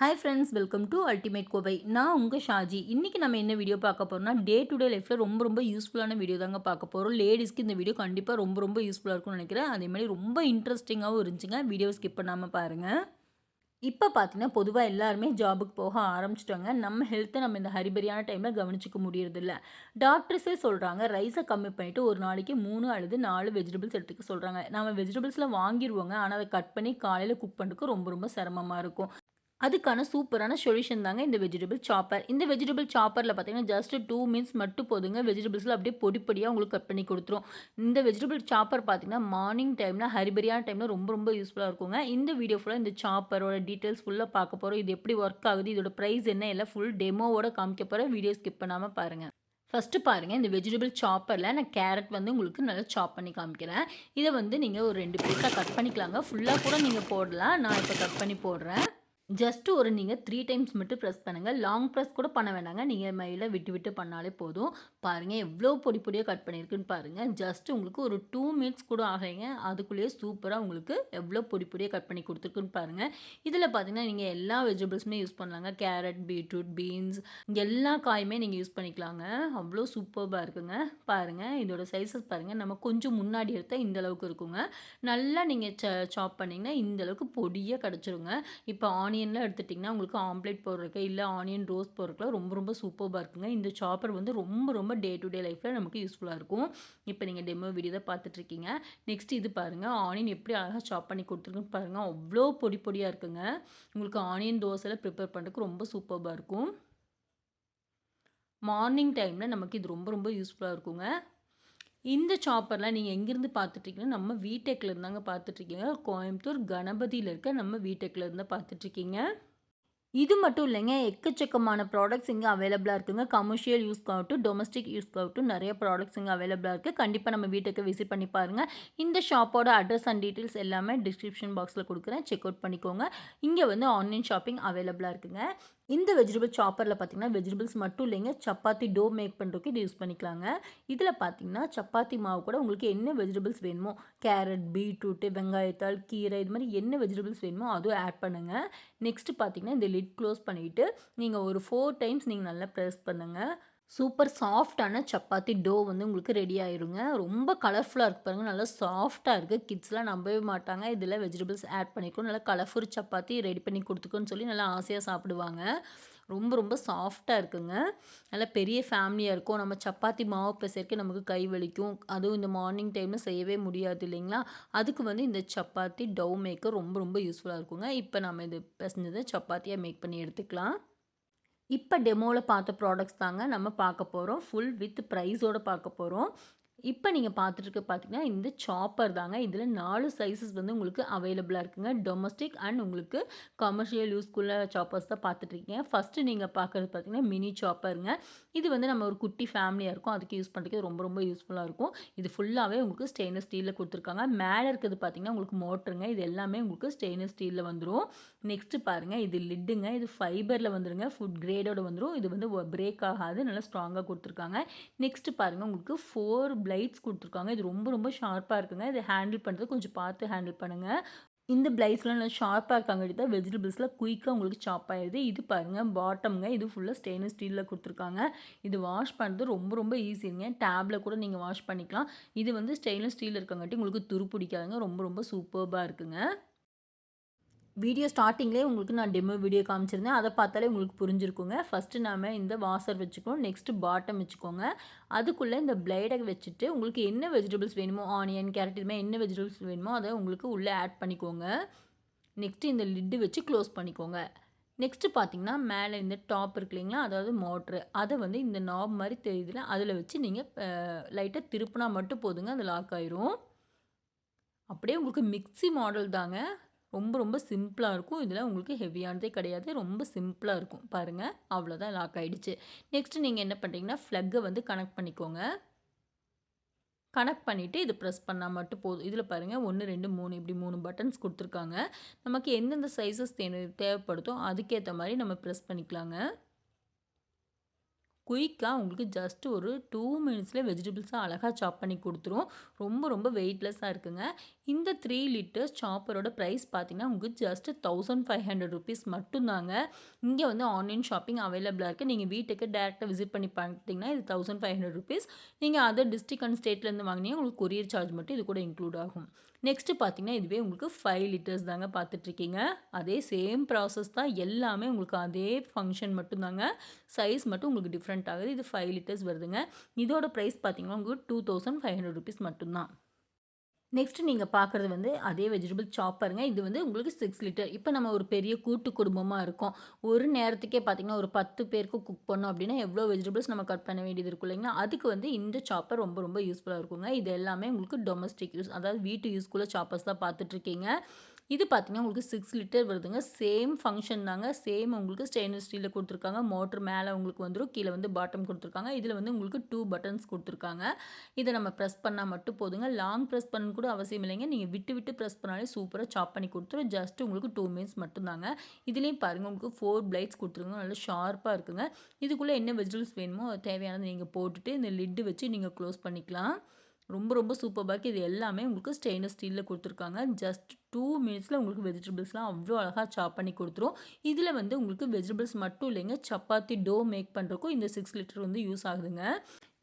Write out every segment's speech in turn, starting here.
Hi friends welcome to ultimate Kovai நான் உங்கள் ஷாஜி. இன்றைக்கி நம்ம என்ன வீடியோ பார்க்க போகிறோம்னா டே டு டே லைஃப்பில் ரொம்ப ரொம்ப யூஸ்ஃபுல்லான வீடியோ தாங்க பார்க்க போகிறோம் லேடிஸ்க்கு இந்த வீடியோ கண்டிப்பாக ரொம்ப ரொம்ப யூஸ்ஃபுல்லாக இருக்கும்னு நினைக்கிறேன். அதே மாதிரி ரொம்ப இன்ட்ரெஸ்டிங்காகவும் இருந்துச்சுங்க. வீடியோ ஸ்கிப் பண்ணாமல் பாருங்கள் இப்போ பார்த்தீங்கன்னா பொதுவாக எல்லாருமே ஜாபுக்கு போக ஆரம்பிச்சிட்டாங்க. நம்ம ஹெல்த்தை நம்ம இந்த ஹரிபரியான டைமில் கவனிச்சிக்க முடியறதில்ல. டாக்டர்ஸே சொல்கிறாங்க ரைஸை கம்மி பண்ணிவிட்டு ஒரு நாளைக்கு மூணு அல்லது நாலு வெஜிடபிள்ஸ் எடுத்துக்க சொல்கிறாங்க நம்ம வெஜிடபிள்ஸில் வாங்கிடுவோங்க ஆனால் அதை கட் பண்ணி காலையில் குக் பண்ணுறதுக்கு ரொம்ப ரொம்ப சிரமமாக இருக்கும். அதுக்கான சூப்பரான சொல்யூஷன் தாங்க இந்த வெஜிடபிள் சாப்பர் இந்த வெஜிடபிள் சாப்பரில் பார்த்தீங்கன்னா ஜஸ்ட் டூ மினிட்ஸ் மட்டும் போதுங்க. வெஜிடபிள்ஸில் அப்படியே பொடிப்படியாக உங்களுக்கு கட் பண்ணி கொடுத்துரும். இந்த வெஜிடபிள் சாப்பர் பார்த்தீங்கன்னா மார்னிங் டைமில் ஹரிபரியான டைமில் ரொம்ப ரொம்ப யூஸ்ஃபுல்லாக இருக்குங்க. இந்த வீடியோ ஃபுல்லாக இந்த சாப்பரோட டீட்டெயில்ஸ் ஃபுல்லாக பார்க்க போகிறோம் இது எப்படி ஒர்க் ஆகுது இதோட ப்ரைஸ் என்ன எல்லாம் ஃபுல் டெமோவோட காமிக்க போகிறேன் வீடியோ ஸ்கிப் பண்ணாமல் பாருங்கள் ஃபஸ்ட்டு பாருங்கள் இந்த வெஜிடபிள் சாப்பரில் நான் கேரட் வந்து உங்களுக்கு நல்லா சாப் பண்ணி காமிக்கிறேன். இதை வந்து நீங்கள் ஒரு ரெண்டு பீஸாக கட் பண்ணிக்கலாங்க. ஃபுல்லாக கூட நீங்கள் போடலாம். நான் இப்போ கட் பண்ணி போடுறேன். ஜஸ்ட்டு ஒரு நீங்கள் த்ரீ டைம்ஸ் மட்டும் ப்ரெஸ் பண்ணுங்கள் லாங் ப்ரெஸ் கூட பண்ண வேண்டாங்க. நீங்கள் மயில விட்டு விட்டு பண்ணாலே போதும். பாருங்கள் எவ்வளோ பொடி பொடியாக கட் பண்ணியிருக்குன்னு பாருங்கள் ஜஸ்ட்டு உங்களுக்கு ஒரு டூ மினிட்ஸ் கூட ஆகைங்க அதுக்குள்ளேயே சூப்பராக உங்களுக்கு எவ்வளோ பொடி பொடியாக கட் பண்ணி கொடுத்துருக்குன்னு பாருங்கள் இதில் பார்த்தீங்கன்னா நீங்கள் எல்லா வெஜிடபிள்ஸுமே யூஸ் பண்ணலாங்க. கேரட் பீட்ரூட் பீன்ஸ் எல்லா காயுமே நீங்கள் யூஸ் பண்ணிக்கலாங்க. அவ்வளோ சூப்பராக இருக்குங்க. பாருங்கள் இதோட சைஸஸ் பாருங்கள் நம்ம கொஞ்சம் முன்னாடி எடுத்தால் இந்த அளவுக்கு இருக்குங்க. நல்லா நீங்கள் ச சாப் பண்ணிங்கன்னா இந்த அளவுக்கு பொடியாக கிடச்சிருங்க. இப்போ ஆனியன் ஆனியன்லாம் எடுத்துட்டிங்கன்னா உங்களுக்கு ஆம்லேட் போடுறதுக்கு இல்லை ஆனியன் ரோஸ் போடுறதுக்குலாம் ரொம்ப ரொம்ப சூப்பராக இருக்குங்க. இந்த சாப்பர் வந்து ரொம்ப ரொம்ப டே டு டே லைஃப்பில் நமக்கு யூஸ்ஃபுல்லாக இருக்கும். இப்போ நீங்கள் டெமோ வீடியோ தான் பார்த்துட்ருக்கீங்க. நெக்ஸ்ட் இது பாருங்கள் ஆனியன் எப்படி அழகாக சாப் பண்ணி கொடுத்துருக்குன்னு பாருங்கள் அவ்வளோ பொடி பொடியாக இருக்குங்க. உங்களுக்கு ஆனியன் தோசைலாம் ப்ரிப்பேர் பண்ணுறதுக்கு ரொம்ப சூப்பராக இருக்கும். மார்னிங் டைமில் நமக்கு இது ரொம்ப ரொம்ப யூஸ்ஃபுல்லாக இருக்குங்க. இந்த சாப்பர்லாம் நீங்கள் எங்கேருந்து பார்த்துட்ருக்கீங்கன்னா நம்ம வீடெக்கில் இருந்தாங்க பார்த்துட்ருக்கீங்க கோயம்புத்தூர் கணபதியில் இருக்க நம்ம வீட்டெக்கில் இருந்தால் பார்த்துட்ருக்கீங்க இது மட்டும் இல்லைங்க எக்கச்சக்கமான ப்ராடக்ட்ஸ் இங்கே அவைலபிளாக இருக்குங்க. கமர்ஷியல் யூஸ்க்காகட்டும் டொமஸ்டிக் யூஸ்க்காகட்டும் நிறைய ப்ராடக்ட்ஸ் இங்கே அவைலபிளாக இருக்குது கண்டிப்பாக நம்ம வீட்டுக்கு விசிட் பண்ணி பாருங்கள் இந்த ஷாப்போட அட்ரஸ் அண்ட் டீட்டெயில்ஸ் எல்லாமே டிஸ்கிரிப்ஷன் பாக்ஸில் கொடுக்குறேன். செக் அவுட் பண்ணிக்கோங்க. இங்கே வந்து ஆன்லைன் ஷாப்பிங் அவைலபிளாக இருக்குங்க. இந்த வெஜிடபிள் சாப்பரில் பார்த்தீங்கன்னா வெஜிடபிள்ஸ் மட்டும் இல்லைங்க சப்பாத்தி டோ மேக் பண்ணுறதுக்கு இது யூஸ் பண்ணிக்கலாங்க. இதில் பார்த்தீங்கன்னா சப்பாத்தி மாவு கூட உங்களுக்கு என்ன வெஜிடபிள்ஸ் வேணுமோ கேரட் பீட்ரூட்டு வெங்காயத்தால் கீரை இது மாதிரி என்ன வெஜிடபிள்ஸ் வேணுமோ அதுவும் ஆட் பண்ணுங்கள் நெக்ஸ்ட்டு பார்த்தீங்கன்னா இந்த லிட் க்ளோஸ் பண்ணிவிட்டு நீங்கள் ஒரு ஃபோர் டைம்ஸ் நீங்கள் நல்லா ப்ரெஸ் பண்ணுங்கள் சூப்பர் சாஃப்டான சப்பாத்தி டோ வந்து உங்களுக்கு ரெடி ஆயிருங்க. ரொம்ப கலர்ஃபுல்லாக இருக்குது பாருங்கள் நல்லா சாஃப்டாக இருக்குது கிட்ஸ்லாம் நம்பவே மாட்டாங்க. இதில் வெஜிடபிள்ஸ் ஆட் பண்ணிக்கணும். நல்லா கலர்ஃபுல் சப்பாத்தி ரெடி பண்ணி கொடுத்துக்கோன்னு சொல்லி நல்லா ஆசையாக சாப்பிடுவாங்க. ரொம்ப ரொம்ப சாஃப்டாக இருக்குங்க. நல்லா பெரிய ஃபேமிலியாக இருக்கும். நம்ம சப்பாத்தி மாவு பிசைக்கு நமக்கு கை வலிக்கும். அதுவும் இந்த மார்னிங் டைமில் செய்யவே முடியாது இல்லைங்களா? அதுக்கு வந்து இந்த சப்பாத்தி டவ் மேக்கர் ரொம்ப ரொம்ப யூஸ்ஃபுல்லாக இருக்குங்க. இப்போ நம்ம இது பிசைஞ்சதை சப்பாத்தியாக மேக் பண்ணி எடுத்துக்கலாம். இப்போ டெமோவில் பார்த்த ப்ராடக்ட்ஸ் தாங்க நம்ம பார்க்க போகிறோம் ஃபுல் வித் ப்ரைஸோடு பார்க்க போகிறோம் இப்போ நீங்கள் பார்த்துட்டு பார்த்தீங்கன்னா இந்த சாப்பர் தாங்க. இதில் நாலு சைஸஸ் வந்து உங்களுக்கு அவைலபிளாக இருக்குங்க. டொமஸ்டிக் அண்ட் உங்களுக்கு கமர்ஷியல் யூஸ்குள்ள சாப்பர்ஸ் தான் பார்த்துட்ருக்கீங்க ஃபஸ்ட்டு நீங்கள் பார்க்குறது பார்த்தீங்கன்னா மினி சாப்பருங்க இது வந்து நம்ம ஒரு குட்டி ஃபேமிலியாக இருக்கும். அதுக்கு யூஸ் பண்ணுறதுக்கு ரொம்ப ரொம்ப யூஸ்ஃபுல்லாக இருக்கும். இது ஃபுல்லாகவே உங்களுக்கு ஸ்டெயின்லெஸ் ஸ்டீலில் கொடுத்துருக்காங்க. மேலே இருக்கிறது பார்த்தீங்கன்னா உங்களுக்கு மோட்டருங்க இது எல்லாமே உங்களுக்கு ஸ்டெயின்லெஸ் ஸ்டீலில் வந்துடும் நெக்ஸ்ட்டு பாருங்கள் இது லிட்டுங்க இது ஃபைபரில் வந்துடுங்க ஃபுட் கிரேடோட வந்துடும் இது வந்து பிரேக் ஆகாது. நல்லா ஸ்ட்ராங்காக கொடுத்துருக்காங்க. நெக்ஸ்ட்டு பாருங்கள் உங்களுக்கு ஃபோர் பிளைட்ஸ் கொடுத்துருக்காங்க. இது ரொம்ப ரொம்ப ஷார்ப்பாக இருக்குங்க. இதை ஹேண்டில் பண்ணுறது கொஞ்சம் பார்த்து ஹேண்டில் பண்ணுங்கள் இந்த பிளைஸ்லாம் நல்லா ஷார்ப்பாக இருக்காங்க. தான் வெஜிடபிள்ஸில் குயிக்காக உங்களுக்கு சாப் ஆயிடுது. இது பாருங்கள் பாட்டம்ங்க இது ஃபுல்லாக ஸ்டெயின்லெஸ் ஸ்டீலில் கொடுத்துருக்காங்க. இது வாஷ் பண்ணுறது ரொம்ப ரொம்ப ஈஸிங்க டேப்பில் கூட நீங்கள் வாஷ் பண்ணிக்கலாம். இது வந்து ஸ்டெயின்லெஸ் ஸ்டீல் இருக்கங்காட்டி உங்களுக்கு துரு பிடிக்காதுங்க. ரொம்ப ரொம்ப சூப்பர்பாக இருக்குங்க. வீடியோ ஸ்டார்டிங்லேயே உங்களுக்கு நான் டெமோ வீடியோ காமிச்சிருந்தேன். அதை பார்த்தாலே உங்களுக்கு புரிஞ்சிருக்குங்க. ஃபஸ்ட்டு நாம் இந்த வாசர் வச்சுக்கணும். நெக்ஸ்ட்டு பாட்டம் வச்சுக்கோங்க. அதுக்குள்ளே இந்த பிளேடை வச்சுட்டு உங்களுக்கு என்ன வெஜிடபிள்ஸ் வேணுமோ ஆனியன் கேரட் இதுமாதிரி என்ன வெஜிடபிள்ஸ் வேணுமோ அதை உங்களுக்கு உள்ளே ஆட் பண்ணிக்கோங்க. நெக்ஸ்ட்டு இந்த லிட்டு வச்சு க்ளோஸ் பண்ணிக்கோங்க. நெக்ஸ்ட்டு பார்த்தீங்கன்னா மேலே இந்த டாப் இருக்கு இல்லைங்களா? அதாவது மோட்ரு அதை வந்து இந்த நாப் மாதிரி தெரியுதுல அதில் வச்சு நீங்கள் லைட்டாக திருப்பினா மட்டும் போதுங்க. அது லாக் ஆயிரும். அப்படியே உங்களுக்கு மிக்சி மாடல் தாங்க. ரொம்ப ரொம்ப சிம்பிளாக இருக்கும். இதில் உங்களுக்கு ஹெவியானதே கிடையாது. ரொம்ப சிம்பிளாக இருக்கும். பாருங்கள் அவ்வளோதான் லாக் ஆகிடுச்சு நெக்ஸ்ட்டு நீங்கள் என்ன பண்ணுறீங்கன்னா ஃப்ளக்கை வந்து கனெக்ட் பண்ணிக்கோங்க. கனெக்ட் பண்ணிவிட்டு இது ப்ரெஸ் பண்ணால் மட்டும் போதும். இதில் பாருங்கள் ஒன்று ரெண்டு மூணு இப்படி மூணு பட்டன்ஸ் கொடுத்துருக்காங்க. நமக்கு எந்தெந்த சைஸஸ் தேவைப்படுதோ அதுக்கேற்ற மாதிரி நம்ம ப்ரெஸ் பண்ணிக்கலாங்க. குயிக்காக உங்களுக்கு ஜஸ்ட் ஒரு டூ மினிட்ஸில் வெஜிடபிள்ஸாக அழகாக சாப் பண்ணி கொடுத்துரும். ரொம்ப ரொம்ப வெயிட்லெஸ்ஸாக இருக்குங்க. இந்த த்ரீ லிட்டர்ஸ் சாப்பரோட ப்ரைஸ் பார்த்தீங்கன்னா உங்களுக்கு just thousand five hundred rupees மட்டும்தாங்க. இங்கே வந்து ஆன்லைன் ஷாப்பிங் அவைலபிளாக இருக்குது நீங்கள் வீட்டுக்கு டேரெக்டாக விசிட் பண்ணி பார்த்தீங்கன்னா இது தௌசண்ட் ஃபைவ் ஹண்ட்ரட் ருபீஸ் நீங்கள் அதர் டிஸ்ட்ரிக் அண்ட் ஸ்டேட்லேருந்து வாங்கினீங்க உங்களுக்கு கொரியர் சார்ஜ் மட்டும் இது கூட இன்க்ளூட் ஆகும். நெக்ஸ்ட்டு பார்த்தீங்கன்னா இதுவே உங்களுக்கு ஃபைவ் லிட்டர்ஸ் தாங்க பார்த்துட்ருக்கீங்க அதே சேம் ப்ராசஸ் தான். எல்லாமே உங்களுக்கு அதே ஃபங்க்ஷன் மட்டும்தாங்க. சைஸ் மட்டும் உங்களுக்கு டிஃப்ரெண்ட் ஆகுது. இது ஃபைவ் லிட்டர்ஸ் வருதுங்க. இதோட ப்ரைஸ் பார்த்தீங்கன்னா உங்களுக்கு two thousand five hundred rupees மட்டும்தான். நெக்ஸ்ட்டு நீங்கள் பார்க்குறது வந்து அதே வெஜிடபிள் சாப்பருங்க இது வந்து உங்களுக்கு சிக்ஸ் லிட்டர் இப்போ நம்ம ஒரு பெரிய கூட்டு குடும்பமாக இருக்கோம். ஒரு நேரத்துக்கே பார்த்திங்கன்னா ஒரு பத்து பேருக்கு குக் பண்ணோம் அப்படின்னா எவ்வளோ வெஜிடபிள்ஸ் நம்ம கட் பண்ண வேண்டியது இருக்கும் இல்லைங்களா? அதுக்கு வந்து இந்த சாப்பர் ரொம்ப ரொம்ப யூஸ்ஃபுல்லாக இருக்குங்க. இது எல்லாமே உங்களுக்கு டொமஸ்டிக் யூஸ் அதாவது வீட்டு யூஸ்குள்ளே சாப்பர்ஸ் தான் பார்த்துட்ருக்கீங்க இது பார்த்தீங்கன்னா உங்களுக்கு சிக்ஸ் லிட்டர் வருதுங்க. சேம் ஃபங்க்ஷன் தாங்க. சேம் உங்களுக்கு ஸ்டெயின்லெஸ் ஸ்டீலில் கொடுத்துருக்காங்க. மோட்ரு மேலே உங்களுக்கு வந்துடும் கீழே வந்து பாட்டம் கொடுத்துருக்காங்க. இதில் வந்து உங்களுக்கு டூ பட்டன்ஸ் கொடுத்துருக்காங்க. இதை நம்ம ப்ரெஸ் பண்ணால் மட்டும் போதுங்க. லாங் ப்ரெஸ் பண்ண கூட அவசியம் இல்லைங்க. நீங்கள் விட்டு விட்டு ப்ரெஸ் பண்ணாலே சூப்பராக சாப் பண்ணி கொடுத்துரும். ஜஸ்ட் உங்களுக்கு டூ மினிட்ஸ் மட்டும்தாங்க. இதுலேயும் பாருங்கள் உங்களுக்கு ஃபோர் பிளைட்ஸ் கொடுத்துருங்க நல்லா ஷார்ப்பாக இருக்குங்க. இதுக்குள்ளே என்ன வெஜிடபிள்ஸ் வேணுமோ தேவையானது நீங்கள் போட்டுட்டு இந்த லிட்டு வச்சு நீங்கள் க்ளோஸ் பண்ணிக்கலாம். ரொம்ப ரொம்ப சூப்பராக இருக்குது இது எல்லாமே உங்களுக்கு ஸ்டெயின்லெஸ் ஸ்டீலில் கொடுத்துருக்காங்க. ஜஸ்ட் டூ மினிட்ஸில் உங்களுக்கு வெஜிடபிள்ஸ்லாம் அவ்வளோ அழகாக சாப் பண்ணி கொடுத்துரும். இதில் வந்து உங்களுக்கு வெஜிடபிள்ஸ் மட்டும் இல்லைங்க சப்பாத்தி டோ மேக் பண்ணுறக்கும் இந்த சிக்ஸ் லிட்டர் வந்து யூஸ் ஆகுதுங்க.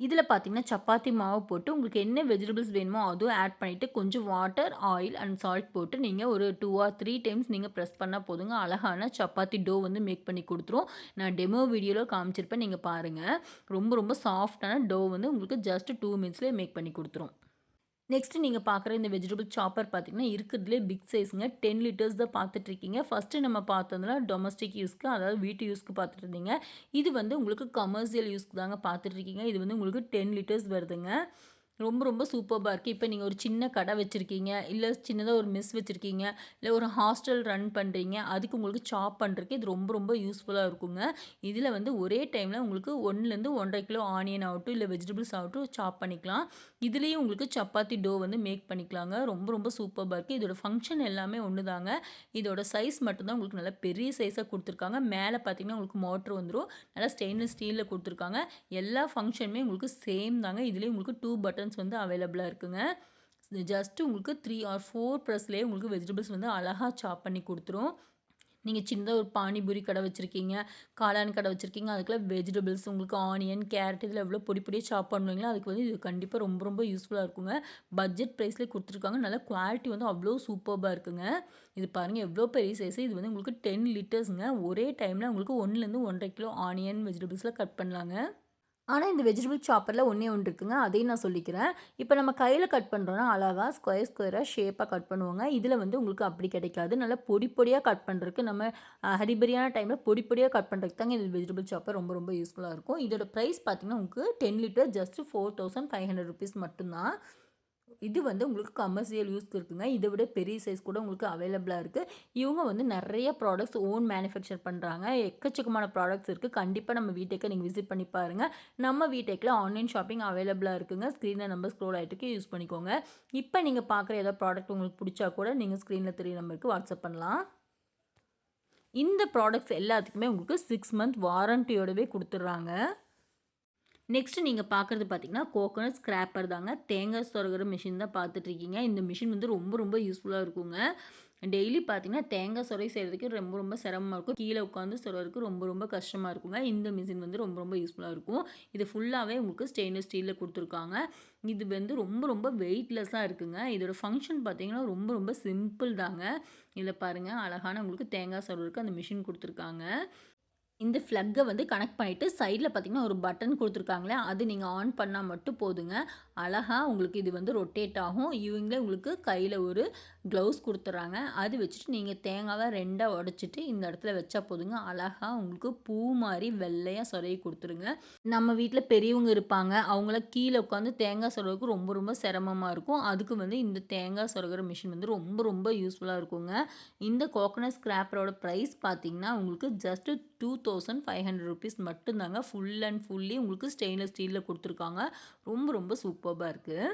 இதில் பார்த்தீங்கன்னா சப்பாத்தி மாவு போட்டு உங்களுக்கு என்ன வெஜிடபிள்ஸ் வேணுமோ அதுவும் ஆட் பண்ணிவிட்டு கொஞ்சம் வாட்டர் ஆயில் அண்ட் சால்ட் போட்டு நீங்கள் ஒரு டூ ஆர் த்ரீ டைம்ஸ் நீங்கள் ப்ரெஸ் பண்ணால் போதுங்க. அழகான சப்பாத்தி டோ வந்து மேக் பண்ணி கொடுத்துரும். நான் டெமோ வீடியோவில் காமிச்சிருப்பேன் நீங்கள் பாருங்கள் ரொம்ப ரொம்ப சாஃப்டான டோ வந்து உங்களுக்கு ஜஸ்ட் டூ மினிட்ஸ்லேயே மேக் பண்ணி கொடுத்துரும். நெக்ஸ்ட்டு நீங்கள் பார்க்குற இந்த வெஜிடபிள் சாப்பர் பார்த்தீங்கன்னா இருக்கிறதுலே பிக் சைஸுங்க டென் லிட்டர்ஸ் தான் பார்த்துட்ருக்கீங்க ஃபஸ்ட்டு நம்ம பார்த்ததுல டொமஸ்டிக் யூஸ்க்கு அதாவது வீட்டு யூஸ்க்கு பார்த்துட்டு இருந்தீங்க இது வந்து உங்களுக்கு கமர்ஷியல் யூஸ்க்கு தாங்க பார்த்துட்ருக்கீங்க இது வந்து உங்களுக்கு டென் லிட்டர்ஸ் வருதுங்க. ரொம்ப ரொம்ப சூப்பராக இருக்குது இப்போ நீங்கள் ஒரு சின்ன கடை வச்சுருக்கீங்க இல்லை சின்னதாக ஒரு மிஸ் வச்சுருக்கீங்க இல்லை ஒரு ஹாஸ்டல் ரன் பண்ணுறீங்க அதுக்கு உங்களுக்கு சாப் பண்ணுறதுக்கு இது ரொம்ப ரொம்ப யூஸ்ஃபுல்லாக இருக்குங்க. இதில் வந்து ஒரே டைமில் உங்களுக்கு ஒன்றுலேருந்து ஒன்றரை கிலோ ஆனியன் ஆகட்டும் இல்லை வெஜிடபிள்ஸ் ஆகட்டும் சாப் பண்ணிக்கலாம். இதுலேயும் உங்களுக்கு சப்பாத்தி டோ வந்து மேக் பண்ணிக்கலாங்க. ரொம்ப ரொம்ப சூப்பராக இருக்குது இதோட ஃபங்க்ஷன் எல்லாமே ஒன்று தாங்க இதோட சைஸ் மட்டும்தான் உங்களுக்கு நல்லா பெரிய சைஸாக கொடுத்துருக்காங்க. மேலே பார்த்தீங்கன்னா உங்களுக்கு மோட்ரு வந்துடும் நல்லா ஸ்டெயின்லெஸ் ஸ்டீலில் கொடுத்துருக்காங்க. எல்லா ஃபங்க்ஷனுமே உங்களுக்கு சேம் தாங்க. இதுலேயும் உங்களுக்கு டூ பட்டன் ஆப்ஷன்ஸ் வந்து அவைலபிளாக இருக்குங்க. ஜஸ்ட்டு உங்களுக்கு த்ரீ ஆர் ஃபோர் ப்ரெஸ்லேயே உங்களுக்கு வெஜிடபிள்ஸ் வந்து அழகாக சாப் பண்ணி கொடுத்துரும். நீங்கள் சின்னதாக ஒரு பானிபூரி கடை வச்சுருக்கீங்க காளான் கடை வச்சுருக்கீங்க அதுக்குள்ள வெஜிடபிள்ஸ் உங்களுக்கு ஆனியன் கேரட் இதில் எவ்வளோ பொடி பொடியாக சாப் பண்ணுவீங்களோ அதுக்கு வந்து இது கண்டிப்பாக ரொம்ப ரொம்ப யூஸ்ஃபுல்லாக இருக்குங்க. பட்ஜெட் ப்ரைஸ்லேயே கொடுத்துருக்காங்க. நல்ல குவாலிட்டி வந்து அவ்வளோ சூப்பர்பாக இருக்குங்க. இது பாருங்கள் எவ்வளோ பெரிய சைஸ் இது வந்து உங்களுக்கு டென் லிட்டர்ஸுங்க ஒரே டைமில் உங்களுக்கு ஒன்றுலேருந்து ஒன்றரை கிலோ ஆனியன் வெஜிடபிள்ஸில் கட் பண்ணலாங்க. ஆனால் இந்த வெஜிடபிள் சாப்பரில் ஒன்றே ஒன்று இருக்குங்க. அதையும் நான் சொல்லிக்கிறேன். இப்போ நம்ம கையில் கட் பண்ணுறோன்னா அழகாக ஸ்கொயர் ஸ்கொயராக ஷேப்பாக கட் பண்ணுவாங்க. இதில் வந்து உங்களுக்கு அப்படி கிடைக்காது. நல்லா பொடி பொடியாக கட் பண்ணுறதுக்கு நம்ம ஹரிபரியான டைமில் பொடி பொடியாக கட் பண்ணுறதுக்கு தாங்க இந்த வெஜிடபிள் சாப்பர் ரொம்ப ரொம்ப யூஸ்ஃபுல்லாக இருக்கும். இதோட ப்ரைஸ் பார்த்திங்கன்னா உங்களுக்கு ten litre just four thousand five hundred rupees மட்டும்தான். இது வந்து உங்களுக்கு கமர்ஷியல் யூஸ்க்கு இருக்குங்க. இதை விட பெரிய சைஸ் கூட உங்களுக்கு அவைலபிளாக இருக்குது இவங்க வந்து நிறைய ப்ராடக்ட்ஸ் ஓன் மேனுஃபேக்சர் பண்ணுறாங்க எக்கச்சக்கமான ப்ராடக்ட்ஸ் இருக்குது கண்டிப்பாக நம்ம வீட்டுக்கு நீங்கள் விசிட் பண்ணி பாருங்கள் நம்ம வீட்டுக்கில் ஆன்லைன் ஷாப்பிங் அவைலபிளாக இருக்குங்க. ஸ்க்ரீனில் நம்ம ஸ்க்ரோல் ஆகிட்டுக்கு யூஸ் பண்ணிக்கோங்க. இப்போ நீங்கள் பார்க்குற ஏதோ ப்ராடக்ட் உங்களுக்கு பிடிச்சா கூட நீங்கள் ஸ்க்ரீனில் தெரிய நம்பருக்கு வாட்ஸ்அப் பண்ணலாம். இந்த ப்ராடக்ட்ஸ் எல்லாத்துக்குமே உங்களுக்கு சிக்ஸ் மந்த் வாரண்ட்டியோடவே கொடுத்துட்றாங்க. நெக்ஸ்ட்டு நீங்கள் பார்க்குறது பார்த்தீங்கன்னா கோகோனட் ஸ்க்ராப்பர் தாங்க. தேங்காய் சொருகிற மிஷின் தான் பார்த்துட்ருக்கீங்க இந்த மிஷின் வந்து ரொம்ப ரொம்ப யூஸ்ஃபுல்லாக இருக்குங்க. டெய்லி பார்த்தீங்கன்னா தேங்காய் சொரை செய்கிறதுக்கு ரொம்ப ரொம்ப சிரமமாக இருக்கும். கீழே உட்காந்து சொல்கிறதுக்கு ரொம்ப ரொம்ப கஷ்டமாக இருக்குங்க. இந்த மிஷின் வந்து ரொம்ப ரொம்ப யூஸ்ஃபுல்லாக இருக்கும். இது ஃபுல்லாகவே உங்களுக்கு ஸ்டெயின்லெஸ் ஸ்டீலில் கொடுத்துருக்காங்க. இது வந்து ரொம்ப ரொம்ப வெயிட்லெஸ்ஸாக இருக்குங்க. இதோட ஃபங்க்ஷன் பார்த்தீங்கன்னா ரொம்ப ரொம்ப சிம்பிள் தாங்க. இதில் பாருங்கள் அழகான உங்களுக்கு தேங்காய் சொருவருக்கு அந்த மிஷின் கொடுத்துருக்காங்க. இந்த ஃப்ளக்கை வந்து கனெக்ட் பண்ணிவிட்டு சைடில் பார்த்திங்கன்னா ஒரு பட்டன் கொடுத்துருக்காங்களே அது நீங்கள் ஆன் பண்ணால் மட்டும் போதுங்க. அழகாக உங்களுக்கு இது வந்து ரொட்டேட் ஆகும். இவங்களே உங்களுக்கு கையில் ஒரு க்ளவுஸ் கொடுத்துட்றாங்க அது வச்சுட்டு நீங்கள் தேங்காவை ரெண்டாக உடச்சிட்டு இந்த இடத்துல வச்சா போதுங்க. அழகாக உங்களுக்கு பூ மாதிரி வெள்ளையாக சொருகி கொடுத்துருங்க. நம்ம வீட்டில் பெரியவங்க இருப்பாங்க. அவங்கள கீழே உட்காந்து தேங்காய் சொருகிறதுக்கு ரொம்ப ரொம்ப சிரமமாக இருக்கும். அதுக்கு வந்து இந்த தேங்காய் சொருகிற மிஷின் வந்து ரொம்ப ரொம்ப யூஸ்ஃபுல்லாக இருக்குங்க. இந்த கோகனட் ஸ்கிராப்பரோட ப்ரைஸ் பார்த்திங்கன்னா உங்களுக்கு just two thousand five hundred rupees மட்டும்தாங்க. ஃபுல் அண்ட் ஃபுல்லி உங்களுக்கு ஸ்டெயின்லெஸ் ஸ்டீலில் கொடுத்துருக்காங்க. ரொம்ப ரொம்ப சூப்பராக இருக்குது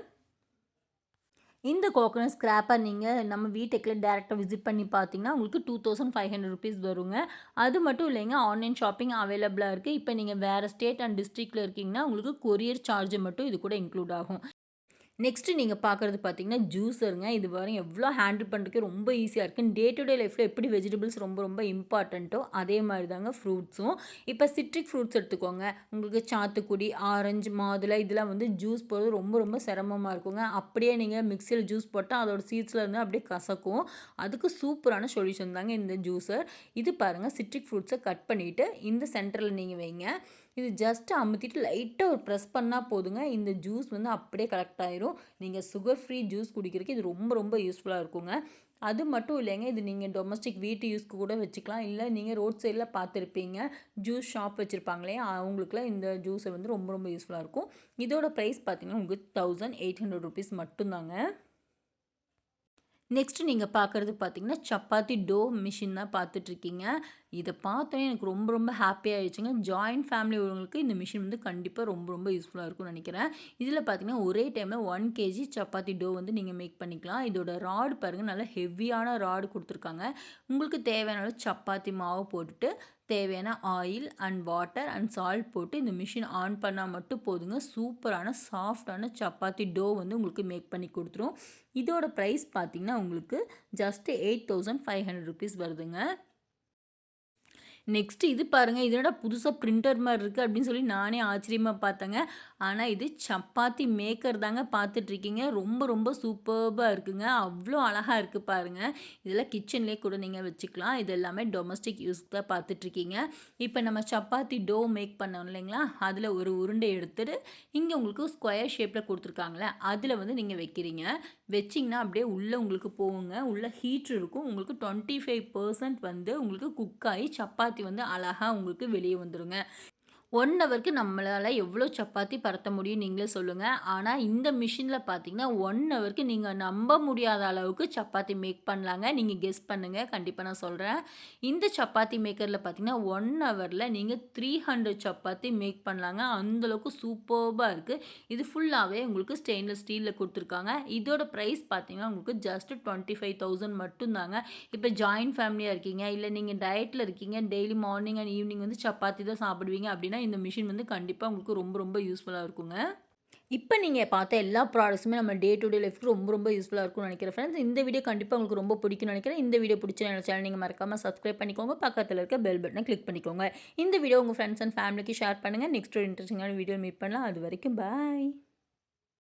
இந்த கோகோனட் ஸ்க்ராப்பை நீங்கள் நம்ம வீட்டுக்குள்ள டேரெக்டாக விசிட் பண்ணி பார்த்தீங்கன்னா உங்களுக்கு two thousand five hundred rupees வருங்க. அது மட்டும் இல்லைங்க ஆன்லைன் ஷாப்பிங் அவைலபிளாக இருக்குது இப்போ நீங்கள் வேறு ஸ்டேட் அண்ட் டிஸ்ட்ரிக்டில் இருக்கீங்கன்னா உங்களுக்கு கொரியர் சார்ஜ் மட்டும் இது கூட இன்க்ளூட் ஆகும். நெக்ஸ்ட்டு நீங்கள் பார்க்குறது பார்த்தீங்கன்னா ஜூஸருங்க இது வரையும் எவ்வளோ ஹேண்டில் பண்ணுறதுக்கு ரொம்ப ஈஸியாக இருக்குது டே டு டே லைஃப்பில் எப்படி வெஜிடபிள்ஸ் ரொம்ப ரொம்ப இம்பார்ட்டண்ட்டோ அதே மாதிரி தாங்க ஃப்ரூட்ஸும் இப்போ சிட்ரிக் ஃப்ரூட்ஸ் எடுத்துக்கோங்க. உங்களுக்கு சாத்துக்குடி ஆரஞ்சு மாதுளை இதெல்லாம் வந்து ஜூஸ் போடுறது ரொம்ப ரொம்ப சிரமமாக இருக்குங்க. அப்படியே நீங்கள் மிக்சியில் ஜூஸ் போட்டால் அதோட சீட்ஸில் இருந்து அப்படியே கசக்கும். அதுக்கு சூப்பரான சொல்யூஷன் தாங்க இந்த ஜூஸர் இது பாருங்கள் சிட்ரிக் ஃப்ரூட்ஸை கட் பண்ணிவிட்டு இந்த சென்டரில் நீங்கள் வைங்க. இது ஜஸ்ட்டு அமுத்திட்டு லைட்டாக ஒரு ப்ரெஸ் பண்ணால் போதுங்க. இந்த ஜூஸ் வந்து அப்படியே கலெக்ட் ஆயிரும். நீங்கள் சுகர் ஃப்ரீ ஜூஸ் குடிக்கிறதுக்கு இது ரொம்ப ரொம்ப யூஸ்ஃபுல்லாக இருக்குங்க. அது மட்டும் இல்லைங்க இது நீங்கள் டொமஸ்டிக் வீட்டு யூஸ்க்கு கூட வச்சுக்கலாம். இல்லை நீங்கள் ரோட் சைடில் பார்த்துருப்பீங்க ஜூஸ் ஷாப் வச்சுருப்பாங்களே அவங்களுக்குலாம் இந்த ஜூஸை வந்து ரொம்ப ரொம்ப யூஸ்ஃபுல்லாக இருக்கும். இதோட ப்ரைஸ் பார்த்தீங்கன்னா உங்களுக்கு தௌசண்ட் எயிட் ஹண்ட்ரட் ருபீஸ் மட்டும்தாங்க. நெக்ஸ்ட்டு நீங்கள் பார்க்குறது பார்த்தீங்கன்னா சப்பாத்தி டோ மிஷின் தான் பார்த்துட்ருக்கீங்க இதை பார்த்தோன்னே எனக்கு ரொம்ப ரொம்ப ஹாப்பி ஆகிடுச்சுங்க ஜாயின்ட் ஃபேமிலி உள்ளவங்களுக்கு இந்த மிஷின் வந்து கண்டிப்பாக ரொம்ப ரொம்ப யூஸ்ஃபுல்லாக இருக்கும்னு நினைக்கிறேன். இதில் பார்த்தீங்கன்னா ஒரே டைமில் ஒன் கேஜி சப்பாத்தி டோ வந்து நீங்கள் மேக் பண்ணிக்கலாம். இதோட ராடு பாருங்கள் நல்லா ஹெவியான ராடு கொடுத்துருக்காங்க. உங்களுக்கு தேவையான சப்பாத்தி மாவு போட்டுட்டு தேவையான oil and water and salt போட்டு இந்த மிஷின் ஆன் பண்ணால் மட்டும் போதுங்க. சூப்பரான சாஃப்டான சப்பாத்தி டோ வந்து உங்களுக்கு மேக் பண்ணி கொடுத்துரும். இதோட ப்ரைஸ் பார்த்திங்கன்னா உங்களுக்கு just eight thousand five hundred rupees வருதுங்க. நெக்ஸ்ட்டு இது பாருங்கள் இதோட புதுசாக பிரிண்டர் மாதிரி இருக்குது அப்படின்னு சொல்லி நானே ஆச்சரியமாக பார்த்தேங்க. ஆனால் இது சப்பாத்தி மேக்கர் தாங்க பார்த்துட்ருக்கீங்க. ரொம்ப ரொம்ப சூப்பர்பாக இருக்குங்க. அவ்வளோ அழகாக இருக்குது பாருங்கள் இதெல்லாம் கிச்சன்லேயே கூட நீங்கள் வச்சுக்கலாம். இது எல்லாமே டொமஸ்டிக் யூஸ்க்கு தான் பார்த்துட்ருக்கீங்க. இப்போ நம்ம சப்பாத்தி டோ மேக் பண்ணோம் இல்லைங்களா? அதில் ஒரு உருண்டை எடுத்துகிட்டு இங்கே உங்களுக்கு ஸ்கொயர் ஷேப்பில் கொடுத்துருக்காங்களே அதில் வந்து நீங்கள் வைக்கிறீங்க. வச்சிங்கன்னா அப்படியே உள்ளே உங்களுக்கு போகுங்க. உள்ளே ஹீட் இருக்கும். உங்களுக்கு டுவெண்ட்டி ஃபைவ் பர்சன்ட் வந்து உங்களுக்கு குக் ஆகி சப்பாத்தி வந்து அழகாக உங்களுக்கு வெளியே வந்துடுங்க ஒன் ஹவருக்கு நம்மளால் எவ்வளோ சப்பாத்தி பரத்த முடியும் நீங்களே சொல்லுங்கள் ஆனால் இந்த மிஷினில் பார்த்தீங்கன்னா ஒன் ஹவருக்கு நீங்கள் நம்ப முடியாத அளவுக்கு சப்பாத்தி மேக் பண்ணலாங்க. நீங்கள் கெஸ் பண்ணுங்கள் கண்டிப்பாக நான் சொல்கிறேன் இந்த சப்பாத்தி மேக்கரில் பார்த்தீங்கன்னா ஒன் ஹவரில் நீங்கள் த்ரீ ஹண்ட்ரட் சப்பாத்தி மேக் பண்ணலாங்க. அந்தளவுக்கு சூப்பர்பாக இருக்குது இது ஃபுல்லாகவே உங்களுக்கு ஸ்டெயின்லெஸ் ஸ்டீலில் கொடுத்துருக்காங்க. இதோட ப்ரைஸ் பார்த்தீங்கன்னா உங்களுக்கு ஜஸ்ட் டுவெண்ட்டி ஃபைவ் தௌசண்ட் மட்டும்தாங்க. இப்போ ஜாயின்ட் ஃபேமிலியாக இருக்கீங்க இல்லை நீங்கள் டயட்டில் இருக்கீங்க டெய்லி மார்னிங் அண்ட் ஈவினிங் வந்து சப்பாத்தி தான் சாப்பிடுவீங்க அப்படின்னா இந்த மிஷின் வந்து கண்டிப்பாக உங்களுக்கு ரொம்ப ரொம்ப யூஸ்ஃபுல்லாக இருக்குங்க. இப்போ நீங்கள் பார்த்த எல்லா ப்ராடக்ட்ஸுமே நம்ம டே டு டே லைஃப்க்கு ரொம்ப ரொம்ப யூஸ்ஃபுல்லாக இருக்கும்னு நினைக்கிறேன். ஃப்ரெண்ட்ஸ் இந்த வீடியோ கண்டிப்பாக உங்களுக்கு ரொம்ப பிடிக்கும்னு நினைக்கிறேன். இந்த வீடியோ பிடிச்ச என்னோட சேனல் நீங்கள் மறக்காமல் சப்ஸ்கிரைப் பண்ணிக்கோங்க. பக்கத்தில் இருக்க பெல் பட்டனை கிளிக் பண்ணிக்கோங்க. இந்த வீடியோ உங்கள் ஃப்ரெண்ட்ஸ் அண்ட் ஃபேமிலிக்கு ஷேர் பண்ணுங்கள் நெக்ஸ்ட் ஒரு இன்ட்ரெஸ்டிங்கான வீடியோ மீட் பண்ணலாம். அது வரைக்கும் பாய்